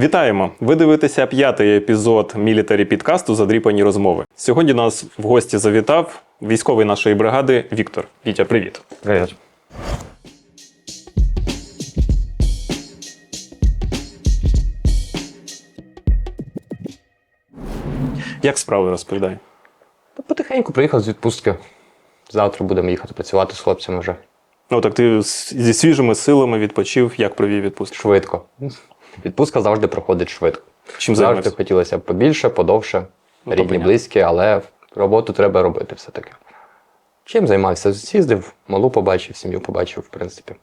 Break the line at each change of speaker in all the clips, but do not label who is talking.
Вітаємо! Ви дивитеся п'ятий епізод мілітарі підкасту Задріпані розмови. Сьогодні нас в гості завітав військовий нашої бригади Віктор. Вітя, привіт.
Привіт.
Як справи розповідай?
Потихеньку приїхав з відпустки. Завтра будемо їхати працювати з хлопцями вже
Ну так ти зі свіжими силами відпочив, як провів відпустку?
швидко. Відпустка завжди проходить швидко.
Чим
Завжди
займався?
хотілося б побільше, подовше,
Ну, то
рідні,
понятно.
близькі, але роботу треба робити все-таки. Чим займався? З'їздив, малу побачив, сім'ю побачив, в принципі.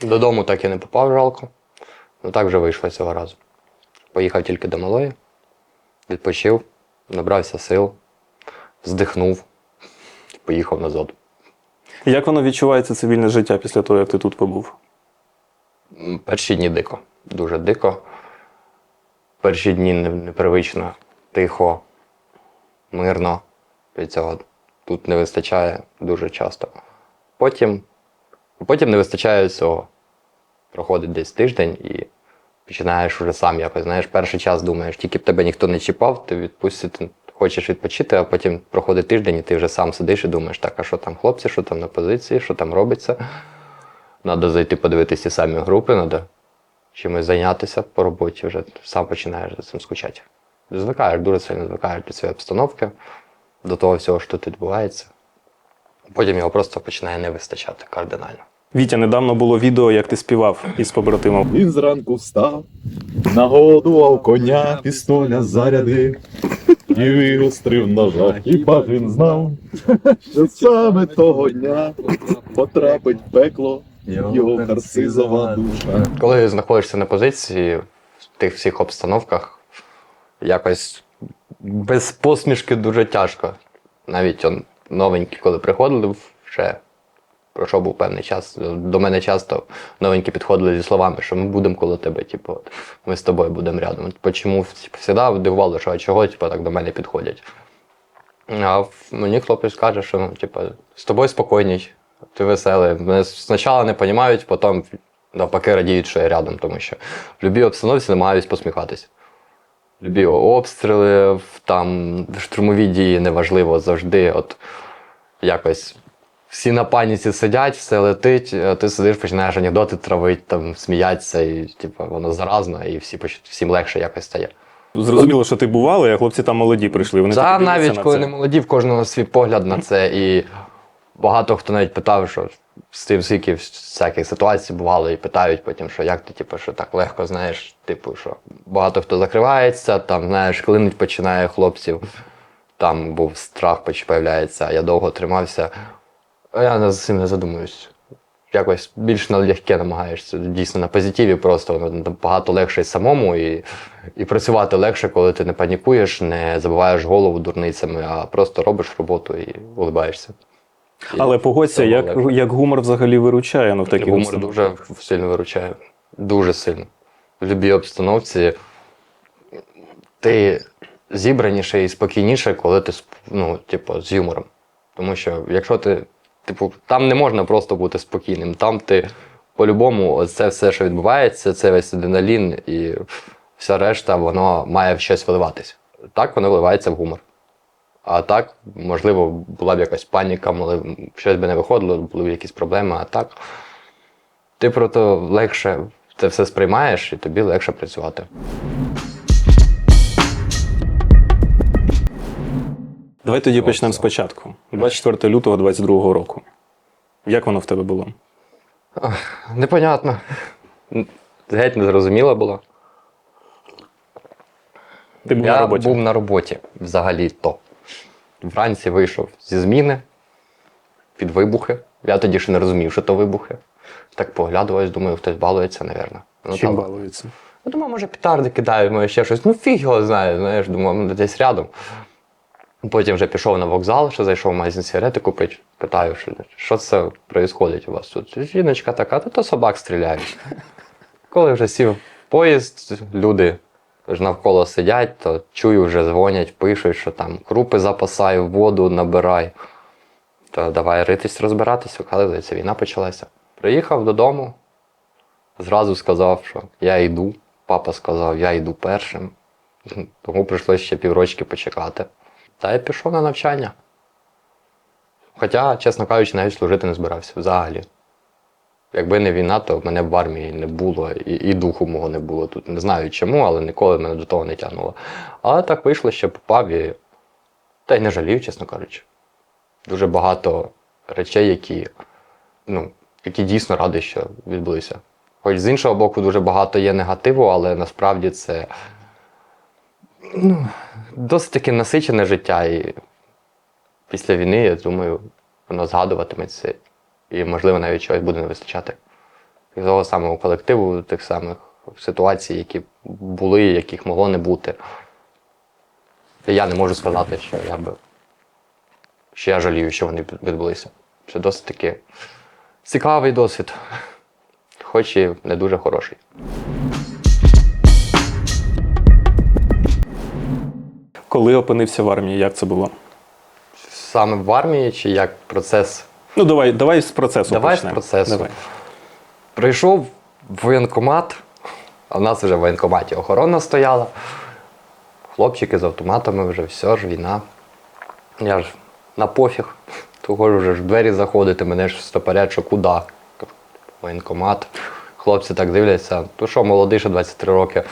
Додому так і не попав жалко. Ну так вже вийшло цього разу. Поїхав тільки до малої, відпочив, набрався сил, здихнув, поїхав назад.
Як воно відчувається цивільне життя після того, як ти тут побув?
Перші дні дико, дуже дико. Перші дні непривично, тихо, мирно. Від цього тут не вистачає дуже часто. Потім, потім не вистачає цього. Проходить десь тиждень і починаєш уже сам якось. Знаєш, перший час думаєш, тільки б тебе ніхто не чіпав, ти відпустити, хочеш відпочити, а потім проходить тиждень, і ти вже сам сидиш і думаєш, так, а що там хлопці, що там на позиції, що там робиться. Треба зайти подивитися самі групи, треба чимось зайнятися по роботі, вже сам починаєш за цим скучати. Звикаєш, дуже сильно звикаєш до цієї обстановки, до того всього, що тут відбувається. Потім його просто починає не вистачати кардинально.
Вітя, недавно було відео, як ти співав із побратимом.
Він зранку встав, нагодував коня, пістоля зарядив, і вигострив ножа, хіба ж він знав, що саме того дня потрапить в пекло його нарцизова душа.
Коли знаходишся на позиції в тих всіх обстановках, якось без посмішки дуже тяжко. Навіть он, новенькі, коли приходили, ще пройшов був певний час. До мене часто новенькі підходили зі словами, що ми будемо коло тебе, типу, от, ми з тобою будемо рядом. От Чому типу, завжди дивувало, що а чого типу, так до мене підходять. А мені хлопець каже, що ну, типу, з тобою спокійній, ти веселий. Мене спочатку не розуміють, потім навпаки радіють, що я рядом, тому що в будь-якій обстановці намагаюсь посміхатись. Любі обстріли, там штурмові дії неважливо завжди. От якось всі на паніці сидять, все летить, а ти сидиш, починаєш анекдоти травити, там сміятися, і типу, воно заразно, і всі, всім легше якось стає.
Зрозуміло, що ти бували, а хлопці там молоді прийшли. Вони
Та навіть
на
коли
це.
не молоді, в кожного свій погляд на це. І багато хто навіть питав, що з тим скільки всяких ситуацій бувало, і питають потім, що як ти, типу, що так легко знаєш, типу, що багато хто закривається, там, знаєш, клинить починає хлопців. Там був страх, появляється, я довго тримався. А я над цим не задумуюсь. Якось більш на легке намагаєшся. Дійсно, на позитиві просто воно багато легше самому, і, і працювати легше, коли ти не панікуєш, не забиваєш голову дурницями, а просто робиш роботу і улибаєшся.
Але погодься, як,
легше.
як гумор взагалі виручає ну, в таких
Гумор
обстановках.
дуже сильно виручає. Дуже сильно. В будь-якій обстановці ти зібраніше і спокійніше, коли ти ну, типу, з юмором. Тому що якщо ти, типу, там не можна просто бути спокійним, там ти по-любому, це все, що відбувається, це весь адреналін і вся решта, воно має в щось виливатись. Так воно виливається в гумор. А так, можливо, була б якась паніка, могли б- щось би не виходило, були б якісь проблеми, а так. Ти просто легше це все сприймаєш і тобі легше працювати.
Давай тоді почнемо спочатку. 24 лютого 22 року. Як воно в тебе було?
Непонятно. Геть незрозуміло було.
Ти був
Я
на роботі.
був на роботі взагалі то. Вранці вийшов зі зміни під вибухи. Я тоді ще не розумів, що то вибухи. Так поглядуваюсь, думаю, хтось балується, напевно. Ну,
Чим
там-
балується?
Я думаю, може петарди кидають, може ще щось. Ну, фіг його знає, знаєш, думаю, ну, десь рядом. Потім вже пішов на вокзал, ще зайшов в магазин сигарети купити. Питаю, що, що це відбувається у вас тут? Жіночка така, та то собак стріляють. Коли вже сів в поїзд, люди навколо сидять, то чую, вже дзвонять, пишуть, що там крупи запасай, воду набирай. То давай ритись, розбиратися, коли здається, війна почалася. Приїхав додому, зразу сказав, що я йду. Папа сказав, я йду першим. Тому прийшлося ще піврочки почекати. Та я пішов на навчання. Хоча, чесно кажучи, навіть служити не збирався взагалі. Якби не війна, то мене в армії не було, і, і духу мого не було тут. Не знаю чому, але ніколи мене до того не тягнуло. Але так вийшло, що попав і. Та й не жалів, чесно кажучи. Дуже багато речей, які, ну, які дійсно радий, що відбулися. Хоч з іншого боку, дуже багато є негативу, але насправді це ну, досить таки насичене життя. І після війни, я думаю, воно згадуватиметься і, можливо, навіть чогось буде не вистачати. І того самого колективу, тих самих ситуацій, які були, яких могло не бути. І я не можу сказати, що я би що я жалію, що вони відбулися. Це досить таки цікавий досвід, хоч і не дуже хороший.
Коли опинився в армії, як це було?
Саме в армії чи як процес
Ну, давай, давай з процесу
Давай з процесу.
Давай.
Прийшов в воєнкомат, а в нас вже в воєнкоматі охорона стояла. Хлопчики з автоматами вже все ж, війна. Я ж на пофіг. Того ж вже ж в двері заходити, мене ж стопорять, що куди? Кажу, Воєнкомат. Хлопці так дивляться. То що, молодий, ще 23 роки.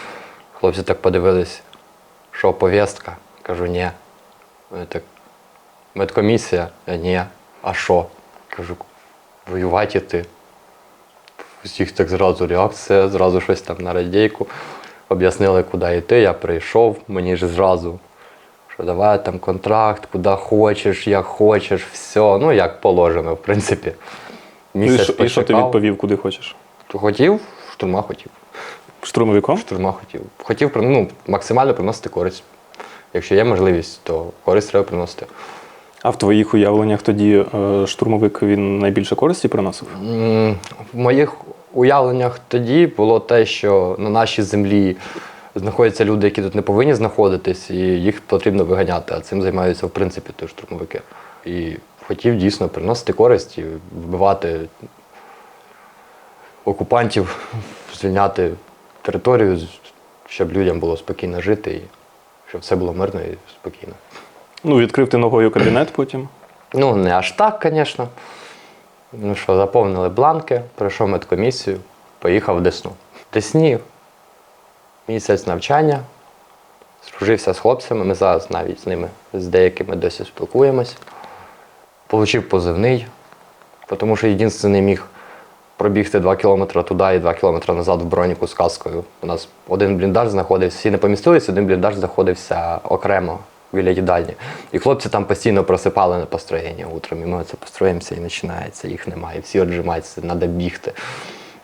Хлопці так подивились, що повістка? Кажу, ні. Вони так, медкомісія? Ні. А що? Кажу, воювати ти. Всіх так зразу реакція, зразу щось там на радійку. Об'яснили, куди йти. Я прийшов, мені ж зразу, що давай там контракт, куди хочеш, як хочеш, все. Ну, як положено, в принципі.
Ну, і,
Місяць
що, і що ти відповів, куди хочеш?
Хотів, штурма хотів.
Штурмовиком?
Штурма хотів. Хотів ну, максимально приносити користь. Якщо є можливість, то користь треба приносити.
А в твоїх уявленнях тоді е, штурмовик він найбільше користі приносив?
В моїх уявленнях тоді було те, що на нашій землі знаходяться люди, які тут не повинні знаходитись, і їх потрібно виганяти. А цим займаються в принципі то штурмовики. І хотів дійсно приносити користь і вбивати окупантів, звільняти територію, щоб людям було спокійно жити і щоб все було мирно і спокійно.
Ну, відкрив ти ногою кабінет потім.
Ну, не аж так, звісно. Ну що, заповнили бланки, пройшов медкомісію, поїхав в Десну. В Десні місяць навчання, служився з хлопцями, ми зараз навіть з ними, з деякими досі спілкуємось. Получив позивний, тому що єдиний міг пробігти 2 кілометри туди і 2 кілометри назад в броніку з каскою. У нас один бліндаж знаходився, всі не помістилися, один бліндаж знаходився окремо біля їдальні. І хлопці там постійно просипали на построєння утром. І ми це построїмося і починається, їх немає. Всі отжимаються, треба бігти,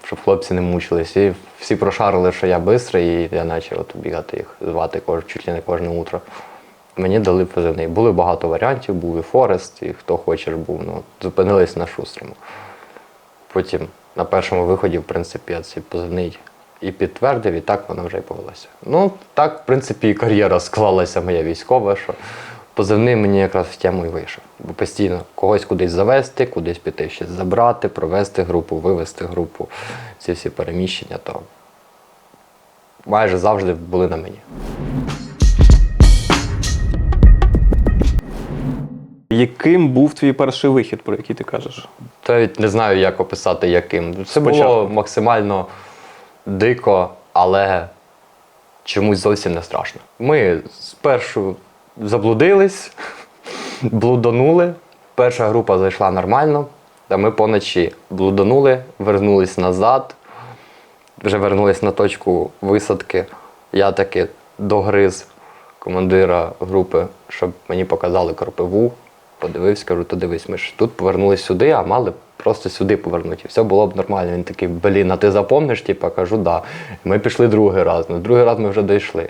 щоб хлопці не мучились. І всі прошарили, що я швидкий, і я почав бігати їх, звати кож, чуть ли не кожне утро. Мені дали позивний. Були багато варіантів, був і Форест, і хто хочеш був. Ну, зупинились на шустрому. Потім на першому виході, в принципі, я цей позивний і підтвердив, і так воно вже й повелося. Ну, так, в принципі, і кар'єра склалася моя військова, що позивний мені якраз в тему і вийшов. Бо постійно когось кудись завести, кудись піти щось забрати, провести групу, вивести групу, ці всі переміщення, то майже завжди були на мені.
Яким був твій перший вихід, про який ти кажеш?
Навіть не знаю, як описати яким. Це було максимально дико, але чомусь зовсім не страшно. Ми спершу заблудились, блуданули. Перша група зайшла нормально, та ми поночі блуданули, вернулись назад, вже вернулись на точку висадки. Я таки догриз командира групи, щоб мені показали кропиву. Подивився, кажу, то дивись, ми ж тут повернулись сюди, а мали просто сюди повернути. І все було б нормально. Він такий, блін, а ти запомниш? Типа, кажу, да. Ми пішли другий раз. Ну, другий раз ми вже дійшли.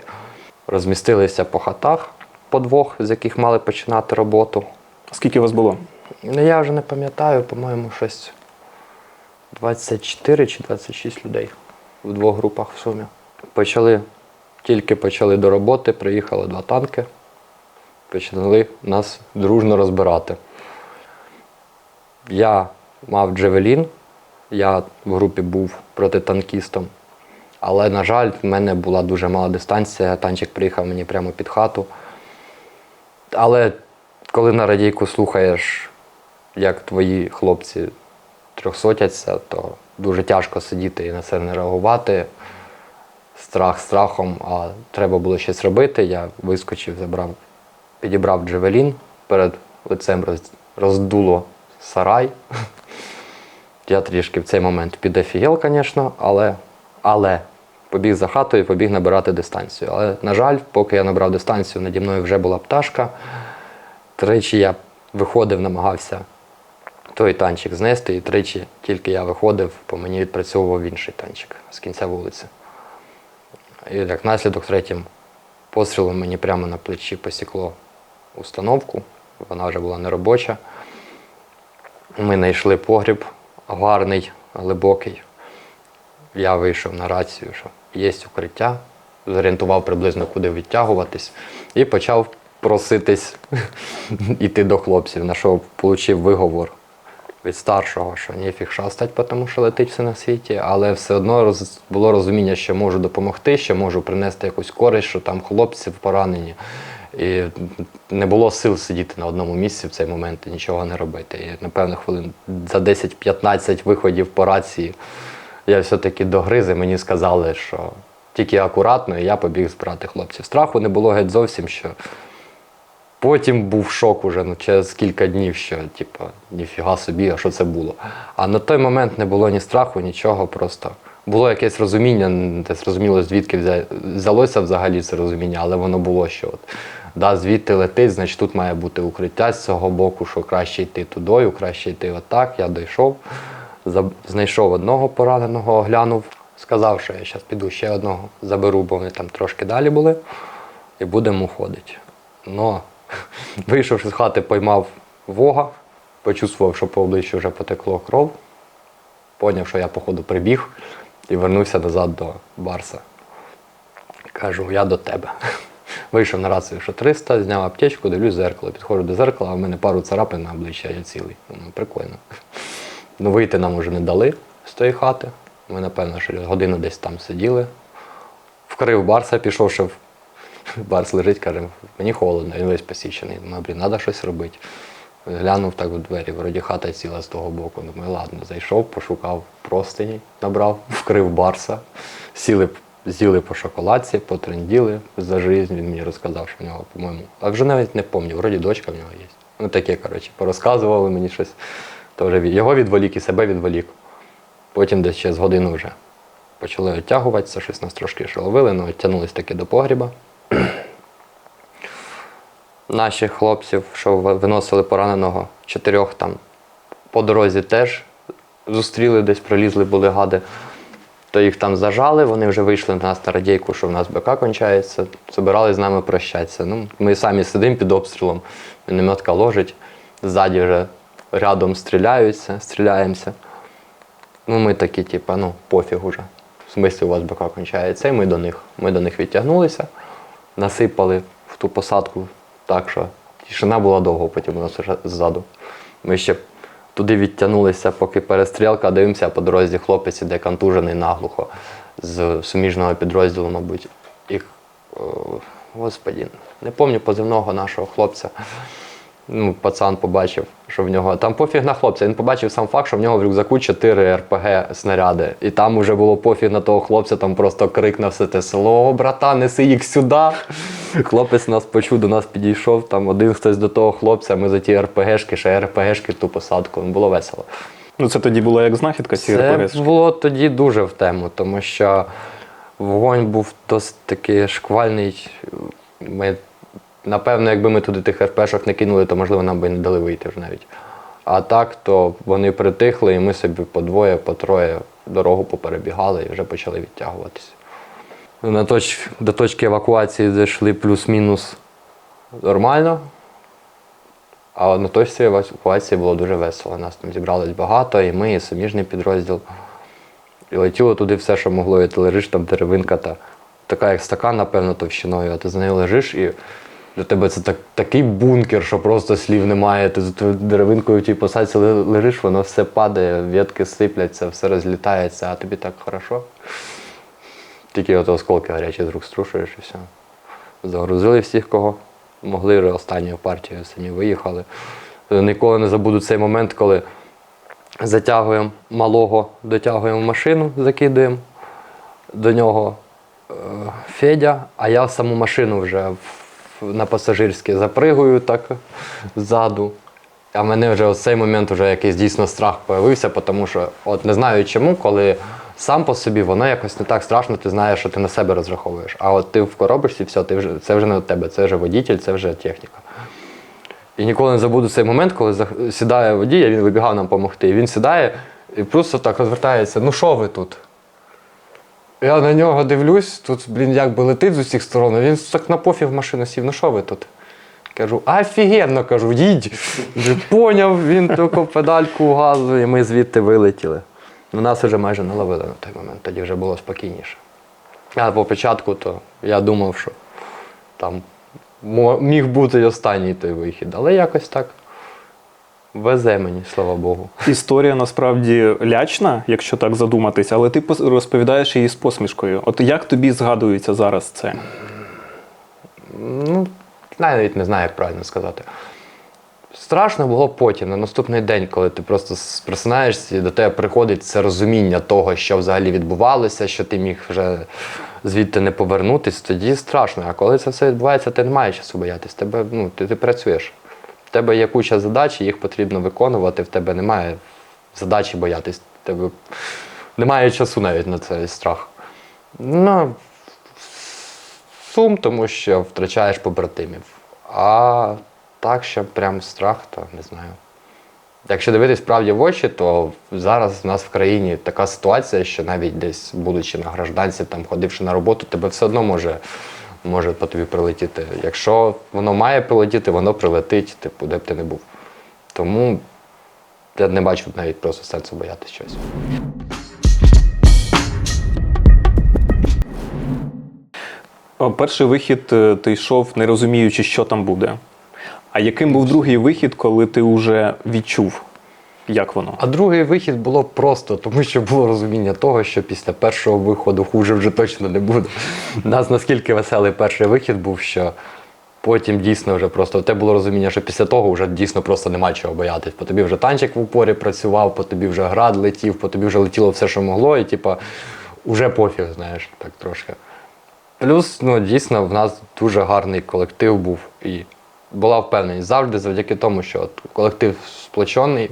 Розмістилися по хатах по двох, з яких мали починати роботу.
Скільки у вас було?
Ну, я вже не пам'ятаю, по-моєму, щось 24 чи 26 людей в двох групах в сумі. Почали, тільки почали до роботи, приїхали два танки, почали нас дружно розбирати. Я мав Джевелін, я в групі був протитанкістом, Але, на жаль, в мене була дуже мала дистанція, танчик приїхав мені прямо під хату. Але коли на радійку слухаєш, як твої хлопці трьохсотяться, то дуже тяжко сидіти і на це не реагувати. Страх страхом, а треба було щось робити. Я вискочив, забрав, підібрав джевелін, перед лицем роздуло сарай. Я трішки в цей момент підофігел, звісно, але, але побіг за хатою побіг набирати дистанцію. Але, на жаль, поки я набрав дистанцію, наді мною вже була пташка. Тричі я виходив, намагався той танчик знести, і тричі тільки я виходив, по мені відпрацьовував інший танчик з кінця вулиці. І як наслідок третім пострілом мені прямо на плечі посікло установку, вона вже була неробоча. Ми знайшли погріб гарний, глибокий. Я вийшов на рацію, що є укриття, зорієнтував приблизно, куди відтягуватись, і почав проситись іти до хлопців, на що отримав виговор від старшого, що ніфіг шастать, тому що летить все на світі, але все одно було розуміння, що можу допомогти, що можу принести якусь користь, що там хлопці поранені. І не було сил сидіти на одному місці в цей момент і нічого не робити. І, напевно, хвилин за 10-15 виходів по рації я все-таки догриз, і мені сказали, що тільки акуратно, і я побіг збирати хлопців. Страху не було геть зовсім, що Потім був шок уже ну, через кілька днів, що типу, ніфіга собі, а що це було. А на той момент не було ні страху, нічого, просто було якесь розуміння, не зрозуміло, звідки взялося взагалі це розуміння, але воно було що. От, да, звідти летить, значить тут має бути укриття з цього боку, що краще йти тудою, краще йти отак. Я дійшов, знайшов одного пораненого, оглянув, сказав, що я зараз піду ще одного заберу, бо вони там трошки далі були, і будемо уходити. Но вийшовши з хати, поймав вога, почувствував, що по обличчю вже потекло кров, поняв, що я, походу, прибіг і вернувся назад до Барса. Кажу, я до тебе. Вийшов на рацію, що 300, зняв аптечку, дивлюсь зеркало. Підходжу до зеркала, а в мене пару царапин на обличчя, я цілий. Думаю, прикольно. Ну, вийти нам уже не дали з тої хати. Ми, напевно, що годину десь там сиділи. Вкрив Барса, пішов, що Барс лежить, каже, мені холодно, він весь посічений. Думаю, блін, треба щось робити. Глянув так у двері, вроді хата ціла з того боку. Думаю, ладно, зайшов, пошукав простині, набрав, вкрив барса, сіли, з'їли по шоколадці, потренділи за життя. Він мені розказав, що в нього, по-моєму. А вже навіть не пам'ятаю, вроді дочка в нього є. Ну таке, коротше, порозказували мені щось. То вже його відволік і себе відволік. Потім десь через годину вже почали оттягуватися, щось нас трошки ще ловили, але оттягнулись таки до погріба. Наших хлопців, що виносили пораненого, чотирьох там по дорозі теж зустріли, десь пролізли, були гади. То їх там зажали, вони вже вийшли на нас на радійку, що в нас БК кончається, збирали з нами прощатися. Ну, ми самі сидимо під обстрілом, мінометка ложить, ззаді вже рядом стріляються, стріляємося. Ну, ми такі, типу, ну, пофіг уже. В смислі у вас БК кончається. І ми до них. Ми до них відтягнулися, насипали в ту посадку так, що тишина була довго, потім у нас вже ззаду. Ми ще туди відтягнулися, поки перестрілка, дивимося, по дорозі хлопець іде контужений наглухо з суміжного підрозділу, мабуть. І, о, господі, не пам'ятаю позивного нашого хлопця. Ну, пацан побачив, що в нього. Там пофіг на хлопця. Він побачив сам факт, що в нього в рюкзаку 4 РПГ снаряди. І там вже було пофіг на того хлопця, там просто крик на все те село: О, брата, неси їх сюди. Хлопець нас почув, до нас підійшов. Там один хтось до того хлопця, ми за ті РПГшки, ще РПГшки ту посадку. Ну, Було весело.
Ну, це тоді було як знахідка ці
Це
РПГ.
було тоді дуже в тему, тому що вогонь був досить таки шквальний. Ми, напевно, якби ми туди тих РПшок не кинули, то можливо нам би не дали вийти вже навіть. А так, то вони притихли, і ми собі по двоє, по троє дорогу поперебігали і вже почали відтягуватися. На точ, до точки евакуації зайшли плюс-мінус нормально. А на точці евакуації було дуже весело. Нас там зібралось багато, і ми, і суміжний підрозділ. І летіло туди все, що могло, і ти лежиш там деревинка, та, така як стакан, напевно, товщиною, а ти з нею лежиш і для тебе це так, такий бункер, що просто слів немає. Ти тою деревинкою в тій посадці лежиш, воно все падає, ветки сипляться, все розлітається, а тобі так хорошо. Тільки от осколки гарячі з рук струшуєш і все. Загрузили всіх, кого могли, останню партію самі виїхали. Ніколи не забуду цей момент, коли затягуємо малого, дотягуємо машину, закидуємо до нього е, Федя, а я саму машину вже на пасажирське запригую так ззаду. А в мене вже в цей момент вже якийсь дійсно страх появився, тому що от не знаю чому, коли сам по собі воно якось не так страшно, ти знаєш, що ти на себе розраховуєш. А от ти вкоробишся, і все, ти вже, це вже не до тебе, це вже водитель, це вже техніка. І ніколи не забуду цей момент, коли сідає водій, він вибігав нам допомогти. І він сідає і просто так розвертається: ну що ви тут? Я на нього дивлюсь, тут, блін, якби летить з усіх сторон, він так на пофіг машину сів, ну що ви тут? Кажу, офігенно, кажу, їдь. Поняв, він тільки педальку газу, і ми звідти вилетіли. Ну, нас вже майже наловили на той момент, тоді вже було спокійніше. А по початку то я думав, що там міг бути й останній той вихід, але якось так везе мені, слава Богу.
Історія насправді лячна, якщо так задуматись, але ти розповідаєш її з посмішкою. От як тобі згадується зараз це?
Ну, навіть не знаю, як правильно сказати. Страшно було потім, на наступний день, коли ти просто просинаєшся і до тебе приходить це розуміння того, що взагалі відбувалося, що ти міг вже звідти не повернутись, тоді страшно. А коли це все відбувається, ти не маєш часу боятись. Тебе, ну, ти, ти працюєш. Тебе є куча задач, їх потрібно виконувати, в тебе немає задачі боятись. Тебе немає часу навіть на цей страх. Ну, сум, тому що втрачаєш побратимів. А так, що прям страх, то не знаю. Якщо дивитись правді в очі, то зараз в нас в країні така ситуація, що навіть десь, будучи на гражданці, там ходивши на роботу, тебе все одно може, може по тобі прилетіти. Якщо воно має прилетіти, воно прилетить, типу, де б ти не був. Тому я не бачу навіть просто сенсу боятися щось.
Перший вихід е, ти йшов, не розуміючи, що там буде. А яким був другий вихід, коли ти вже відчув, як воно?
А другий вихід було просто, тому що було розуміння того, що після першого виходу хуже вже точно не буде. Нас наскільки веселий перший вихід був, що потім дійсно вже просто те було розуміння, що після того вже дійсно просто нема чого боятись. По тобі вже танчик в упорі працював, по тобі вже град летів, по тобі вже летіло все, що могло, і типа вже пофіг, знаєш, так трошки. Плюс, ну дійсно, в нас дуже гарний колектив був і була впевненість завжди завдяки тому, що от колектив сплочений,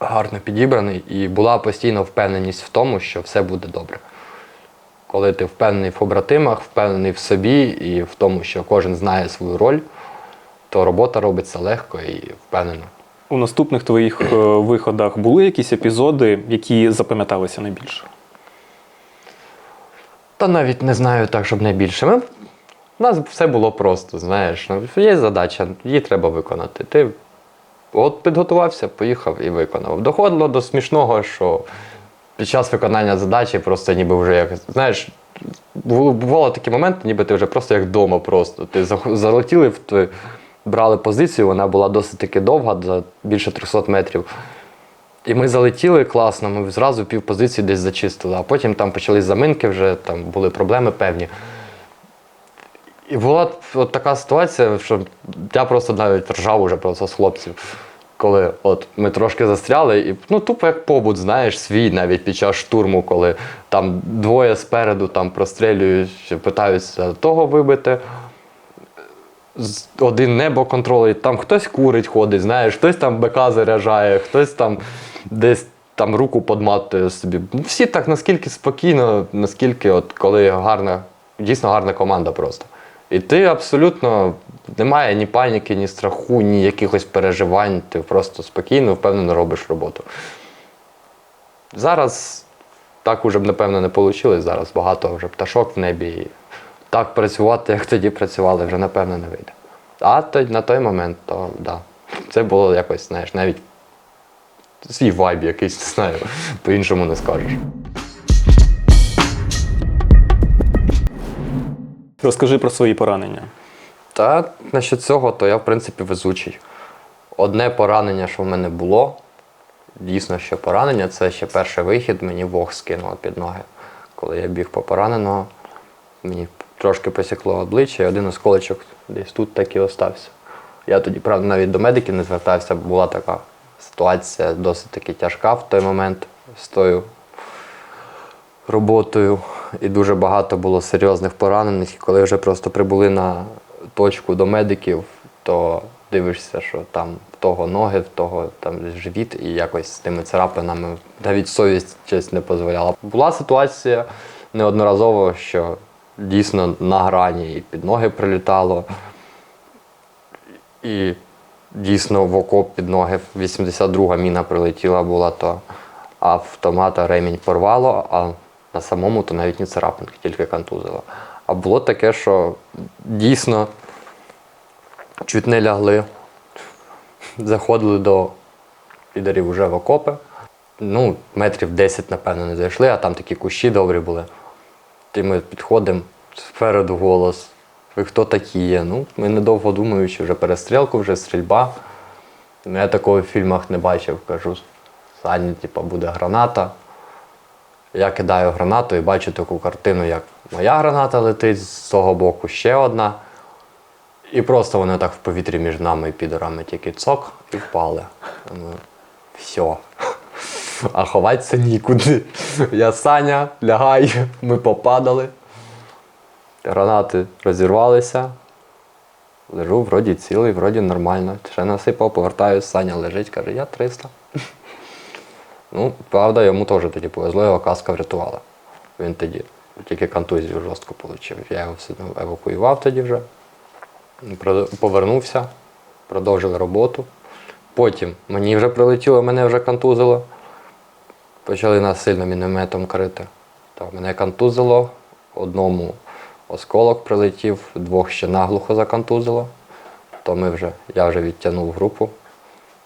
гарно підібраний, і була постійна впевненість в тому, що все буде добре. Коли ти впевнений в побратимах, впевнений в собі і в тому, що кожен знає свою роль, то робота робиться легко і впевнено.
У наступних твоїх е, виходах були якісь епізоди, які запам'яталися найбільше?
Та навіть не знаю так, щоб найбільше. Ми, у нас все було просто, знаєш. Ну, Є задача, її треба виконати. Ти от підготувався, поїхав і виконав. Доходило до смішного, що під час виконання задачі просто ніби вже як, знаєш, бувало такі моменти, ніби ти вже просто як вдома просто. Ти залетіли той, брали позицію, вона була досить таки довга, за більше 300 метрів. І ми залетіли класно, ми зразу пів позиції десь зачистили, а потім там почались заминки, вже там були проблеми певні. І була от така ситуація, що я просто навіть ржав уже просто з хлопців. Коли от ми трошки застряли, і ну тупо як побут, знаєш, свій навіть під час штурму, коли там двоє спереду там прострілюють, питаються того вибити. Один небо контролить, там хтось курить ходить, знаєш, хтось там БК заряджає, хтось там десь там руку подматує собі. Всі так наскільки спокійно, наскільки, от коли гарна, дійсно гарна команда просто. І ти абсолютно немає ні паніки, ні страху, ні якихось переживань. Ти просто спокійно, впевнено робиш роботу. Зараз так уже б, напевно, не вийшло. Зараз багато вже пташок в небі. І так працювати, як тоді працювали, вже напевно не вийде. А то, на той момент, то да. Це було якось, знаєш, навіть свій вайб якийсь, не знаю, по-іншому не скажеш.
Розкажи про свої поранення.
Та насчет цього, то я, в принципі, везучий. Одне поранення, що в мене було, дійсно, що поранення, це ще перший вихід, мені Бог скинув під ноги. коли я біг по пораненого, мені трошки посікло обличчя, і один осколочок десь тут так і остався. Я тоді, правда, навіть до медиків не звертався, була така ситуація досить таки тяжка в той момент з тою роботою. І дуже багато було серйозних поранених. І коли вже просто прибули на точку до медиків, то дивишся, що там в того ноги, в того там живіт, і якось з тими царапинами навіть совість щось не дозволяла. Була ситуація неодноразово, що дійсно на грані і під ноги прилітало. І дійсно в окоп під ноги 82-га міна прилетіла була, то автомата ремінь порвало, а на самому то навіть не царапинки, тільки контузило. А було таке, що дійсно чуть не лягли, заходили до підарів вже в окопи. Ну, метрів 10, напевно, не зайшли, а там такі кущі добрі були. І ми підходимо, спереду голос. Ви хто такі є? Ну, ми недовго думаючи, вже перестрілку, вже стрільба. Ну, я такого в фільмах не бачив, кажу. Сані, типу, буде граната. Я кидаю гранату і бачу таку картину, як моя граната летить, з того боку ще одна. І просто вони так в повітрі між нами і підорами тільки цок і впали. Ну, все. А ховатися нікуди. Я Саня, лягай, ми попадали. Гранати розірвалися. Лежу, вроді цілий, вроді нормально. Ще насипав, повертаюсь, Саня лежить, каже, я 300. Ну, правда, йому теж тоді повезло, його каска врятувала. Він тоді тільки контузію жорстко отримав. Я його все евакуював тоді вже. Повернувся, продовжили роботу. Потім мені вже прилетіло, мене вже контузило. Почали нас сильно мінометом крити. То мене контузило, одному осколок прилетів, двох ще наглухо законтузило. То ми вже, я вже відтягнув групу,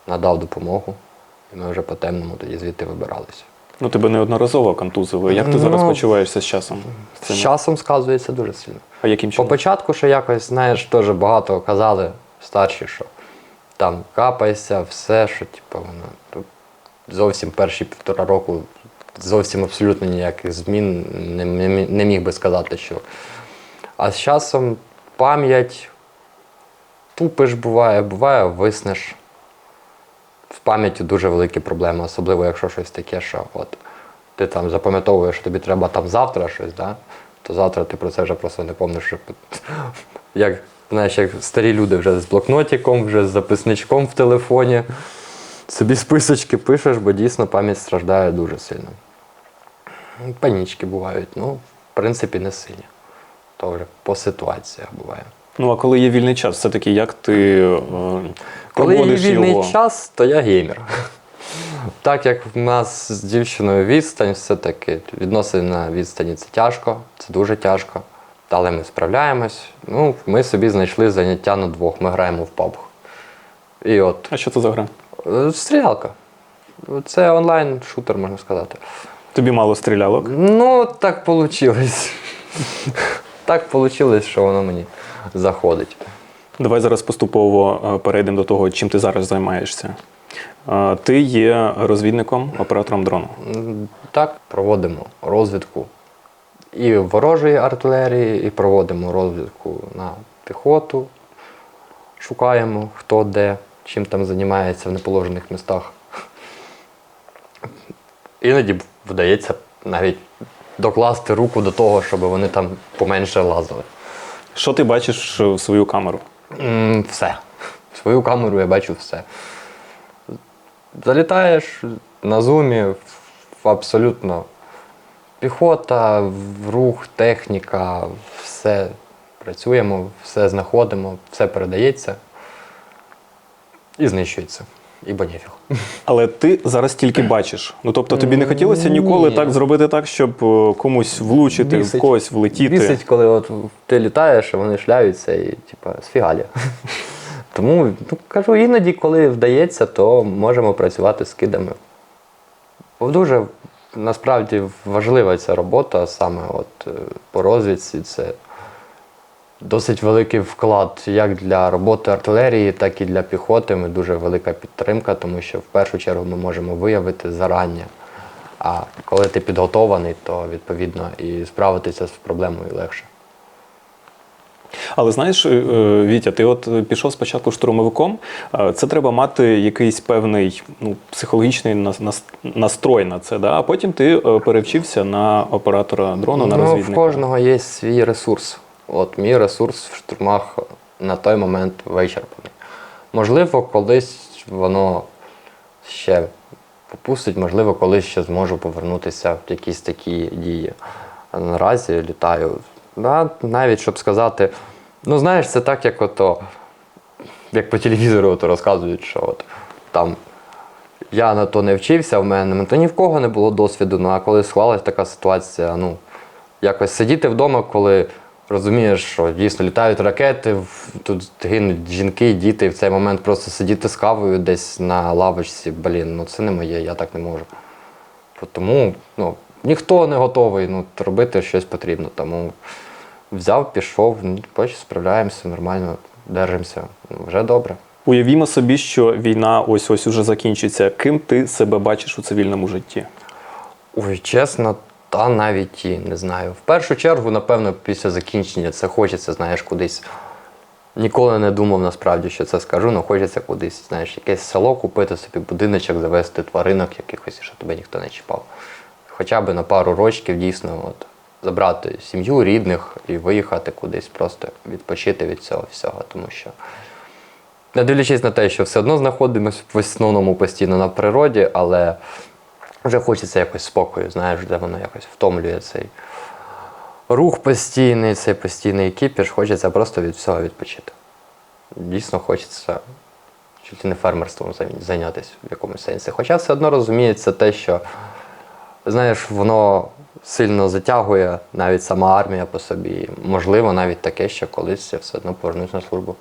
надав допомогу, і ми вже по темному тоді звідти вибиралися.
Ну, тебе неодноразово контузили. Як ти зараз
Ну,
почуваєшся з часом?
З
не-
часом сказується дуже сильно.
А яким чином?
початку ще якось, знаєш, теж багато казали старші, що там капайся, все, що типу, воно зовсім перші півтора року зовсім абсолютно ніяких змін не, не, не міг би сказати, що. А з часом пам'ять тупиш буває, буває, виснеш. З пам'яттю дуже великі проблеми, особливо якщо щось таке, що от ти там запам'ятовуєш, що тобі треба там завтра щось, да? то завтра ти про це вже просто не пам'ятаєш. Як, знаєш, як старі люди вже з блокнотиком, вже з записничком в телефоні. Собі списочки пишеш, бо дійсно пам'ять страждає дуже сильно. Панічки бувають, ну, в принципі, не сильні. То вже по ситуаціях буває.
Ну, а коли є вільний час, все-таки як ти е,
Коли є
проводиш
вільний
його?
час, то я геймер. Так як в нас з дівчиною відстань, все-таки відносини на відстані це тяжко, це дуже тяжко. Але ми справляємось. Ну, ми собі знайшли заняття на двох. Ми граємо в PUBG. І от
А що це за гра?
е, стрілялка. Це онлайн-шутер, можна сказати.
Тобі мало стрілялок.
Ну, так вийшло. Так вийшло, що воно мені заходить.
Давай зараз поступово е, перейдемо до того, чим ти зараз займаєшся. Е, Ти є розвідником, оператором дрону.
Так, проводимо розвідку і ворожої артилерії, і проводимо розвідку на піхоту, шукаємо, хто де, чим там займається в неположених містах. Іноді вдається навіть докласти руку до того, щоб вони там поменше лазили.
Що ти бачиш в свою камеру?
М, Все. В свою камеру я бачу все. Залітаєш на зумі в абсолютно піхота, в рух, техніка, все працюємо, все знаходимо, все передається і знищується. Ібо нефіг.
Але ти зараз тільки бачиш. Ну тобто тобі не хотілося ніколи
Ні.
так зробити так, щоб е, комусь влучити, в
Бісить.
когось влетіти.
Бісить, коли от ти літаєш, а вони шляються і типа сфігалі. Тому ну, кажу, іноді, коли вдається, то можемо працювати з кидами. Бо дуже насправді важлива ця робота, саме от е, по розвідці. Це досить великий вклад як для роботи артилерії, так і для піхоти. Ми дуже велика підтримка, тому що в першу чергу ми можемо виявити зарання. А коли ти підготований, то відповідно і справитися з проблемою легше.
Але знаєш, е, е, Вітя, ти от пішов спочатку штурмовиком. е, Це треба мати якийсь певний ну, психологічний нас- нас- настрой на це, да? а потім ти перевчився на оператора дрону, на
ну, в кожного є свій ресурс. От мій ресурс в штурмах на той момент вичерпаний. Можливо, колись воно ще попустить, можливо, колись ще зможу повернутися в якісь такі дії. Наразі літаю. Да, навіть щоб сказати, ну знаєш, це так, як ото, як по телевізору ото розказують, що от там я на то не вчився, в мене то ні в кого не було досвіду. Ну а коли склалась така ситуація, ну якось сидіти вдома, коли розумієш, що дійсно літають ракети, тут гинуть жінки, діти, і в цей момент просто сидіти з кавою десь на лавочці, блін, ну це не моє, я так не можу. Тому ну, ніхто не готовий ну, робити щось потрібно. Тому взяв, пішов, ну, потім справляємося нормально, держимося. Ну, вже добре.
Уявімо собі, що війна ось ось уже закінчиться. Ким ти себе бачиш у цивільному житті?
Ой, чесно, та навіть і не знаю. В першу чергу, напевно, після закінчення це хочеться, знаєш, кудись. Ніколи не думав насправді, що це скажу, але хочеться кудись, знаєш, якесь село купити собі, будиночок, завести тваринок якихось, і щоб тебе ніхто не чіпав. Хоча б на пару рочків дійсно от, забрати сім'ю, рідних і виїхати кудись, просто відпочити від цього всього. Тому що, не дивлячись на те, що все одно знаходимося в основному постійно на природі, але вже хочеться якось спокою, знаєш, де воно якось втомлює цей рух постійний, цей постійний кіпіш, хочеться просто від всього відпочити. Дійсно хочеться чуть не фермерством зайнятися в якомусь сенсі. Хоча все одно розуміється те, що знаєш, воно сильно затягує навіть сама армія по собі. Можливо, навіть таке, що колись я все одно повернусь на службу.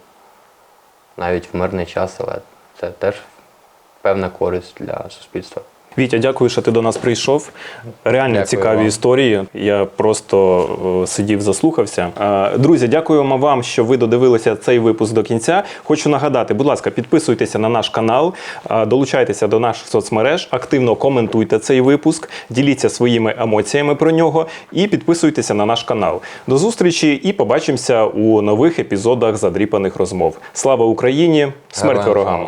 Навіть в мирний час, але це теж певна користь для суспільства.
Вітя, дякую, що ти до нас прийшов. Реально
Дякую
цікаві
вам.
історії. Я просто е, сидів, заслухався. Е, Друзі, дякуємо вам, що ви додивилися цей випуск до кінця. Хочу нагадати, будь ласка, підписуйтеся на наш канал, е, долучайтеся до наших соцмереж, активно коментуйте цей випуск, діліться своїми емоціями про нього і підписуйтеся на наш канал. До зустрічі і побачимося у нових епізодах задріпаних розмов. Слава Україні! Смерть ворогам!